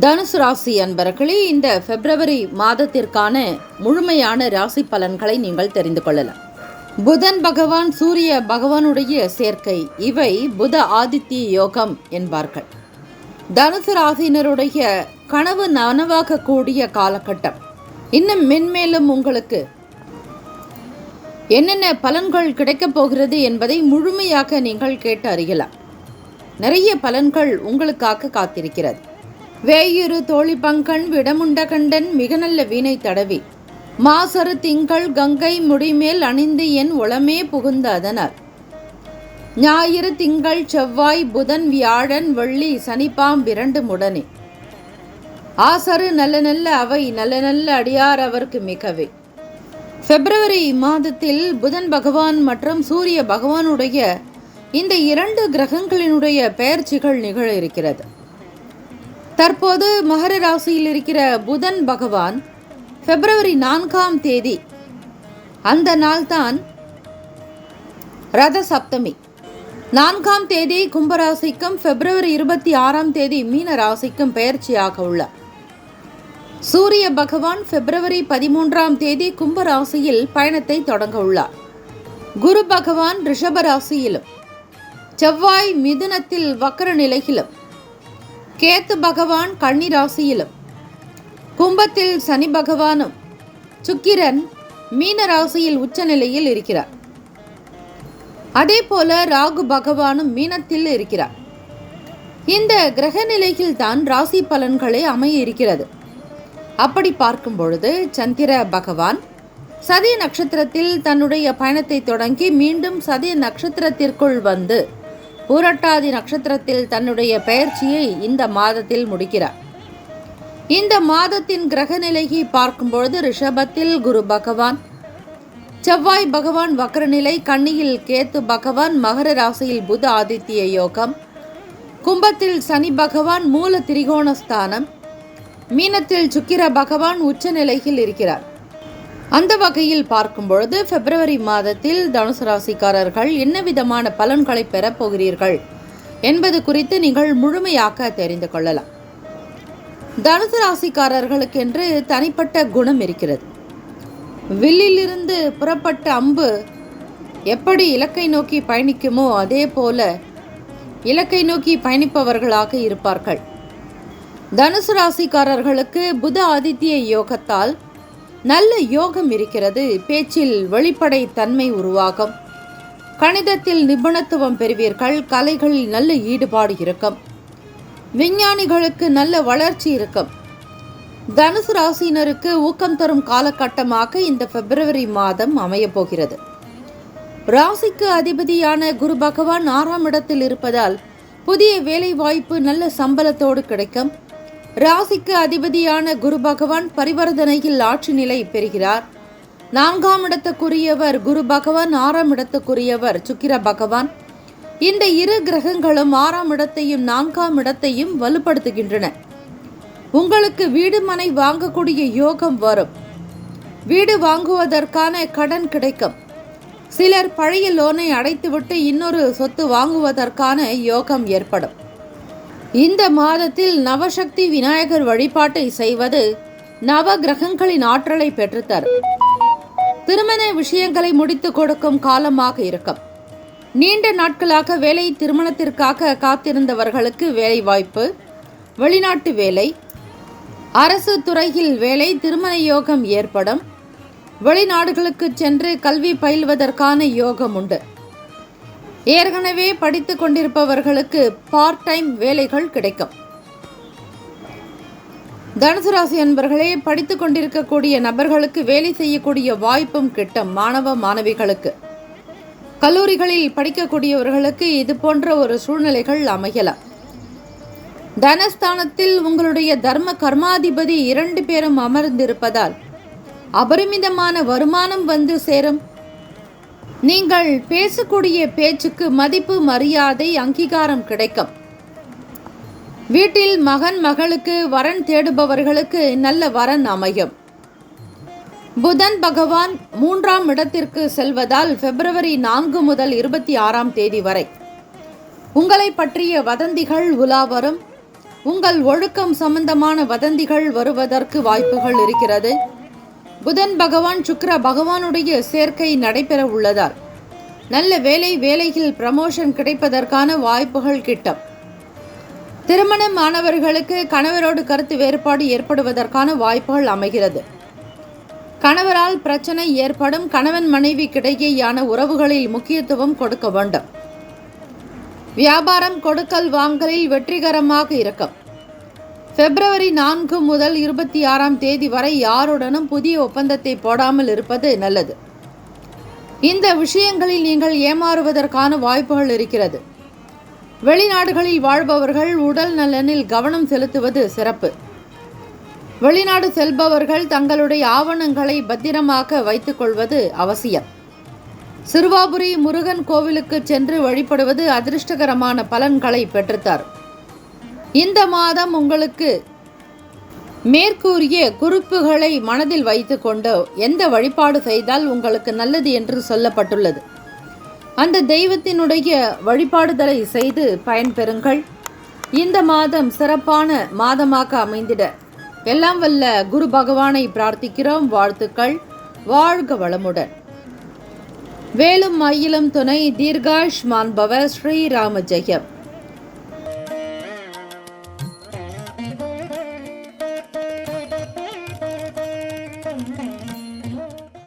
தனுசு ராசி அன்பர்களே இந்த பிப்ரவரி மாதத்திற்கான முழுமையான ராசி பலன்களை நீங்கள் தெரிந்து கொள்ளலாம். புதன் பகவான் சூரிய பகவானுடைய சேர்க்கை இவை புத ஆதித்ய யோகம் என்பார்கள். தனுசு ராசியினருடைய கனவு நனவாகக்கூடிய காலகட்டம். இன்னும் மென்மேலும் உங்களுக்கு என்னென்ன பலன்கள் கிடைக்கப் போகிறது என்பதை முழுமையாக நீங்கள் கேட்டு அறியலாம். நிறைய பலன்கள் உங்களுக்காக காத்திருக்கிறது. வேயிரு தோழி பங்கன் விடமுண்ட கண்டன் மிக நல்ல வீணை தடவி. மாசரு திங்கள் கங்கை முடிமேல் அணிந்து என் உளமே புகுந்த அதனர். ஞாயிறு திங்கள் செவ்வாய் புதன் வியாழன் வெள்ளி சனிப்பாம் இரண்டு முடனே. ஆசரு நல்ல நல்ல அவை நல்ல நல்ல அடியார் அவருக்கு மிகவே. பிப்ரவரி மாதத்தில் புதன் பகவான் மற்றும் சூரிய பகவானுடைய இந்த இரண்டு கிரகங்களினுடைய பெயர்ச்சிகள் நிகழ இருக்கிறது. தற்போது மகர ராசியில் இருக்கிற புதன் பகவான் பிப்ரவரி நான்காம் தேதி. அந்த நாள்தான் ரத சப்தமி நான்காம் தேதி கும்பராசிக்கும் பிப்ரவரி இருபத்தி ஆறாம் தேதி மீன ராசிக்கும் பெயர்ச்சியாக உள்ளார் சூரிய பகவான் பிப்ரவரி பதிமூன்றாம் தேதி கும்பராசியில் பயணத்தை தொடங்க உள்ளார். குரு பகவான் ரிஷபராசியிலும் செவ்வாய் மிதுனத்தில் வக்கர நிலையிலும் கேத்து பகவான் கன்னி ராசியிலும் கும்பத்தில் சனி பகவானும் சுக்கிரன் மீன ராசியில் உச்சநிலையில் இருக்கிறார். அதே போல ராகு பகவானும் மீனத்தில் இருக்கிறார். இந்த கிரக நிலையில் தான் ராசி பலன்களை அமைய இருக்கிறது. அப்படி பார்க்கும் பொழுது சந்திர பகவான் சதய நட்சத்திரத்தில் தன்னுடைய பயணத்தை தொடங்கி மீண்டும் சதய நட்சத்திரத்திற்குள் வந்து பூரட்டாதி நட்சத்திரத்தில் தன்னுடைய பெயர்ச்சியை இந்த மாதத்தில் முடிக்கிறார். இந்த மாதத்தின் கிரக நிலையை பார்க்கும்பொழுது ரிஷபத்தில் குரு பகவான் செவ்வாய் பகவான் வக்ரநிலை கன்னியில் கேத்து பகவான் மகர ராசியில் புத ஆதித்ய யோகம் கும்பத்தில் சனி பகவான் மூல திரிகோணஸ்தானம் மீனத்தில் சுக்கிர பகவான் உச்ச நிலையில் இருக்கிறார். அந்த வகையில் பார்க்கும் பொழுது பிப்ரவரி மாதத்தில் தனுசு ராசிக்காரர்கள் என்ன விதமான பலன்களை பெறப் போகிறீர்கள் என்பது குறித்து நீங்கள் முழுமையாக தெரிந்து கொள்ளலாம். தனுசு ராசிக்காரர்களுக்கென்று தனிப்பட்ட குணம் இருக்கிறது. வில்லிலிருந்து புறப்பட்ட அம்பு எப்படி இலக்கை நோக்கி பயணிக்குமோ அதே போல இலக்கை நோக்கி பயணிப்பவர்களாக இருப்பார்கள். தனுசு ராசிக்காரர்களுக்கு புத ஆதித்ய யோகத்தால் நல்ல யோகம் இருக்கிறது. பேச்சில் வெளிப்படை தன்மை உருவாகும். கணிதத்தில் நிபுணத்துவம் பெறுவீர்கள். கலைகளில் நல்ல ஈடுபாடு இருக்கும். விஞ்ஞானிகளுக்கு நல்ல வளர்ச்சி இருக்கும். தனுசு ராசியினருக்கு ஊக்கம் தரும் காலகட்டமாக இந்த பிப்ரவரி மாதம் அமையப்போகிறது ராசிக்கு அதிபதியான குரு பகவான் ஆறாம் இடத்தில் இருப்பதால் புதிய வேலை வாய்ப்பு நல்ல சம்பளத்தோடு கிடைக்கும். ராசிக்கு அதிபதியான குரு பகவான் பரிவர்த்தனையில் ஆட்சி நிலை பெறுகிறார். நான்காம் இடத்துக்குரியவர் குரு பகவான் ஆறாம் இடத்துக்குரியவர் சுக்கிர பகவான். இந்த இரு கிரகங்களும் ஆறாம் இடத்தையும் நான்காம் இடத்தையும் வலுப்படுத்துகின்றன. உங்களுக்கு வீடு மனை வாங்கக்கூடிய யோகம் வரும். வீடு வாங்குவதற்கான கடன் கிடைக்கும். சிலர் பழைய லோனை அடைத்துவிட்டு இன்னொரு சொத்து வாங்குவதற்கான யோகம் ஏற்படும். இந்த மாதத்தில் நவசக்தி விநாயகர் வழிபாட்டை செய்வது நவ கிரகங்களின் ஆற்றலை பெற்றுத்தரும். திருமண விஷயங்களை முடித்து கொடுக்கும் காலமாக இருக்கும். நீண்ட நாட்களாக வேலை திருமணத்திற்காக காத்திருந்தவர்களுக்கு வேலை வாய்ப்பு வெளிநாட்டு வேலை அரசு துறையில் வேலை திருமண யோகம் ஏற்படும். வெளிநாடுகளுக்கு சென்று கல்வி பயில்வதற்கான யோகம் உண்டு. ஏற்கனவே படித்து கொண்டிருப்பவர்களுக்கு பார்ட் டைம் வேலைகள் கிடைக்கும். தனுசு ராசி அன்பர்களே படித்து கொண்டிருக்கக்கூடிய நபர்களுக்கு வேலை செய்யக்கூடிய வாய்ப்பும் கிட்டும் மாணவ மாணவிகளுக்கு. கல்லூரிகளில் படிக்கக்கூடியவர்களுக்கு இது போன்ற ஒரு சூழ்நிலைகள் அமையலாம் தனஸ்தானத்தில் உங்களுடைய தர்ம கர்மாதிபதி இரண்டு பேரும் அமர்ந்திருப்பதால் அபரிமிதமான வருமானம் வந்து சேரும். நீங்கள் பேசக்கூடிய பேச்சுக்கு மதிப்பு மரியாதை அங்கீகாரம் கிடைக்கும். வீட்டில் மகன் மகளுக்கு வரன் தேடுபவர்களுக்கு நல்ல வரன் அமையும். புதன் பகவான் மூன்றாம் இடத்திற்கு செல்வதால் பிப்ரவரி நான்கு முதல் இருபத்தி ஆறாம் தேதி வரை. உங்களை பற்றிய வதந்திகள் உலா வரும். உங்கள் ஒழுக்கம் சம்பந்தமான வதந்திகள் வருவதற்கு வாய்ப்புகள் இருக்கிறது. புதன் பகவான் சுக்கிர பகவானுடைய சேர்க்கை நடைபெற உள்ளதால். நல்ல வேலை வேலையில் ப்ரமோஷன் கிடைப்பதற்கான வாய்ப்புகள் கிட்டம். திருமணம் ஆனவர்களுக்கு கணவரோடு கருத்து வேறுபாடு ஏற்படுவதற்கான வாய்ப்புகள் அமைகிறது. கணவரால் பிரச்சனை ஏற்படும் கணவன் மனைவிக்கிடையேயான உறவுகளில் முக்கியத்துவம் கொடுக்க வேண்டும். வியாபாரம் கொடுக்கல் வாங்கலில் வெற்றிகரமாக இருக்கும். பிப்ரவரி நான்கு முதல் இருபத்தி ஆறாம் தேதி வரை யாருடனும் புதிய ஒப்பந்தத்தை போடாமல் இருப்பது நல்லது. இந்த விஷயங்களில் நீங்கள் ஏமாறுவதற்கான வாய்ப்புகள் இருக்கிறது. வெளிநாடுகளில் வாழ்பவர்கள் உடல் நலனில் கவனம் செலுத்துவது சிறப்பு. வெளிநாடு செல்பவர்கள் தங்களுடைய ஆவணங்களை பத்திரமாக வைத்துக்கொள்வது அவசியம். சிறுவாபுரி முருகன் கோவிலுக்கு சென்று வழிபடுவது அதிர்ஷ்டகரமான பலன்களை பெற்றுத்தரும் இந்த மாதம் உங்களுக்கு மேற்கூறிய குறிப்புகளை மனதில் வைத்துக்கொண்டு எந்த வழிபாடு செய்தால் உங்களுக்கு நல்லது என்று சொல்லப்பட்டுள்ளது. அந்த தெய்வத்தினுடைய வழிபாடுதலை செய்து பயன்பெறுங்கள். இந்த மாதம் சிறப்பான மாதமாக அமைந்திட எல்லாம் வல்ல குரு பகவானை பிரார்த்திக்கிறோம். வாழ்த்துக்கள். வாழ்க வளமுடன். வேலும் மயிலும் துணை தீர்காஷ் மாண்பவர் ஸ்ரீராம ஜெயம்.